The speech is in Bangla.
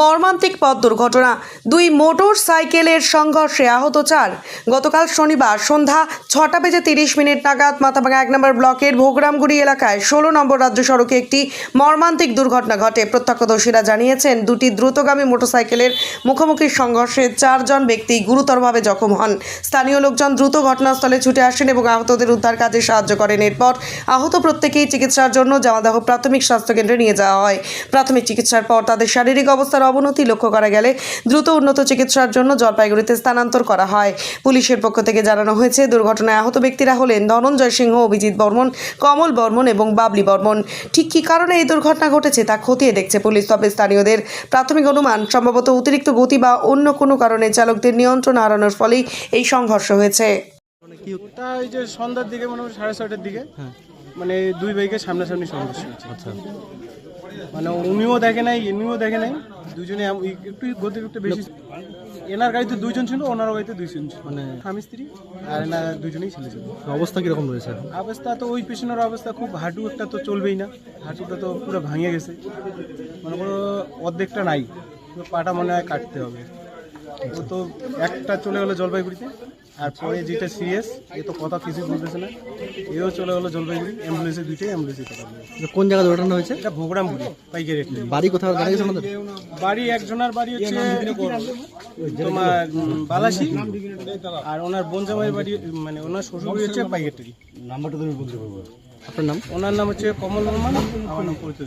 মর্মান্তিক পথ দুর্ঘটনা। দুই মোটর সাইকেলের সংঘর্ষে আহত চার। গতকাল শনিবার সন্ধ্যা ছটা বেজে তিরিশ মিনিট নাগাদ মাথাভাঙা এক নম্বর ব্লকের ভোগরামগুড়ি এলাকায় ষোলো নম্বর রাজ্য সড়কে একটি মর্মান্তিক দুর্ঘটনা ঘটে। প্রত্যক্ষদর্শীরা জানিয়েছেন, দুটি দ্রুতগামী মোটরসাইকেলের মুখোমুখি সংঘর্ষে চারজন ব্যক্তি গুরুতরভাবে জখম হন। স্থানীয় লোকজন দ্রুত ঘটনাস্থলে ছুটে আসেন এবং আহতদের উদ্ধার কাজে সাহায্য করেন। এরপর আহত প্রত্যেকেই চিকিৎসার জন্য জামাদাহ প্রাথমিক স্বাস্থ্যকেন্দ্রে নিয়ে যাওয়া হয়। প্রাথমিক চিকিৎসার পর তাদের শারীরিক অবস্থার অবনতি লক্ষ্য করা গেলে দ্রুত উন্নত চিকিৎসার জন্য জলপাইগুড়িতে স্থানান্তর করা হয়। পুলিশের পক্ষ থেকে জানানো হয়েছে দুর্ঘটনায় আহত ব্যক্তিরা হলেন ধনঞ্জয় সিংহ অভিজিৎ বর্মন কমল বর্মন এবং বাবলি বর্মন। ঠিক কী কারণে এই দুর্ঘটনা ঘটেছে তা খতিয়ে দেখছে পুলিশ তবে স্থানীয়দের প্রাথমিক অনুমান সম্ভবত অতিরিক্ত গতি বা অন্য কোনো কারণে চালকদের নিয়ন্ত্রণ হারানোর ফলেই এই সংঘর্ষ হয়েছে। ওই যে সন্ধ্যার দিকে মোটামুটি সাড়ে ছয়টার দিকে। হ্যাঁ। মানে দুই বাইকের সামনাসামনি সংঘর্ষ হয়েছে। আচ্ছা। মানে উনিও দেখে নাই এমনিও দেখে নাই। দুজনে একটু গতি একটু বেশি এনার গাড়িতে দুইজন ছিল ওনার গাড়িতে দুইজন ছিল। মানে স্বামী স্ত্রী আর এনার দুজনেই ছেলে ছিল অবস্থা কীরকম রয়েছে অবস্থা তো ওই পেছনের অবস্থা খুব হাঁটু একটা তো চলবেই না। হাঁটুটা তো পুরো ভাঙে গেছে। মনে করো অর্ধেকটা নাই। পাটা মনে হয় কাটতে হবে। ও তো একটা চলে গেলো জলপাইগুড়িতে। আর পরে যেটা সিরিয়াস এ তো কথা কিছুই বলতেছে না এও চলে গেলো জলপাইগুড়ি অ্যাম্বুলেন্সে দুইটাই অ্যাম্বুলেন্সে কথা বলে যে কোন জায়গায় দুর্ঘটনা হয়েছে? এটা ভোগরামপুরি পাইকারি রেট বাড়ি কোথাও জানা গেছে আমাদের? বাড়ি একজনের বাড়ি হচ্ছে তোমার বালাসি আর ওনার বোনজামাইয়ের বাড়ি মানে ওনার শ্বশুর বাড়ি হচ্ছে পাইকারি। আপনার নাম? ওনার নাম হচ্ছে কমল বর্মন আমার নাম পরিচয়